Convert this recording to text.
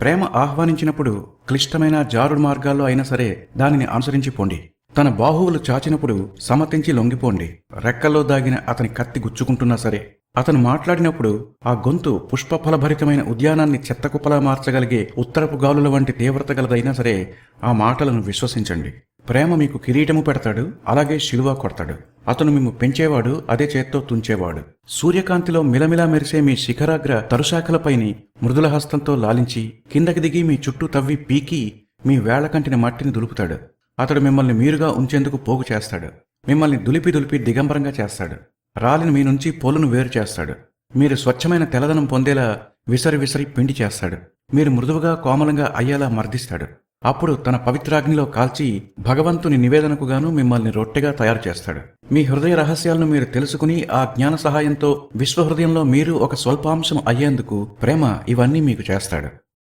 ప్రేమ ఆహ్వానించినప్పుడు క్లిష్టమైన జారుడు మార్గాల్లో అయినా సరే దానిని అనుసరించి పోండి తన బాహువులు చాచినప్పుడు సమతించి లొంగిపోండి. రెక్కల్లో దాగిన అతని కత్తి గుచ్చుకుంటున్నా సరే అతను మాట్లాడినప్పుడు ఆ గొంతు పుష్పఫలభరితమైన ఉద్యానాన్ని చెత్తకుప్పలా మార్చగలిగే ఉత్తరపు గాలుల వంటి తీవ్రత గలదైనా సరే ఆ మాటలను విశ్వసించండి. ప్రేమ మీకు కిరీటము పెడతాడు అలాగే శిలువ కొడతాడు. అతను మిమ్ము పెంచేవాడు అదే చేత్తో తుంచేవాడు. సూర్యకాంతిలో మిలమిలా మెరిసే మీ శిఖరాగ్ర తరుశాఖలపైని మృదుల హస్తంతో లాలించి కిందకి దిగి మీ చుట్టూ తవ్వి పీకి మీ వేళ్ళకంటిన మట్టిని దులుపుతాడు. అతడు మిమ్మల్ని మీరుగా ఉంచేందుకు పోగు చేస్తాడు. మిమ్మల్ని దులిపి దులిపి దిగంబరంగా చేస్తాడు. రాలిని మీ నుంచి పొలును వేరు చేస్తాడు. మీరు స్వచ్ఛమైన తెల్లదనం పొందేలా విసరి విసరి పిండి చేస్తాడు. మీరు మృదువుగా కోమలంగా అయ్యేలా మర్దిస్తాడు. అప్పుడు తన పవిత్రాగ్నిలో కాల్చి భగవంతుని నివేదనకు గాను మిమ్మల్ని రొట్టెగా తయారు చేస్తాడు. మీ హృదయ రహస్యాలను మీరు తెలుసుకుని ఆ జ్ఞాన సహాయంతో విశ్వహృదయంలో మీరు ఒక స్వల్పాంశం అయ్యేందుకు ప్రేమ ఇవన్నీ మీకు చేస్తాడు.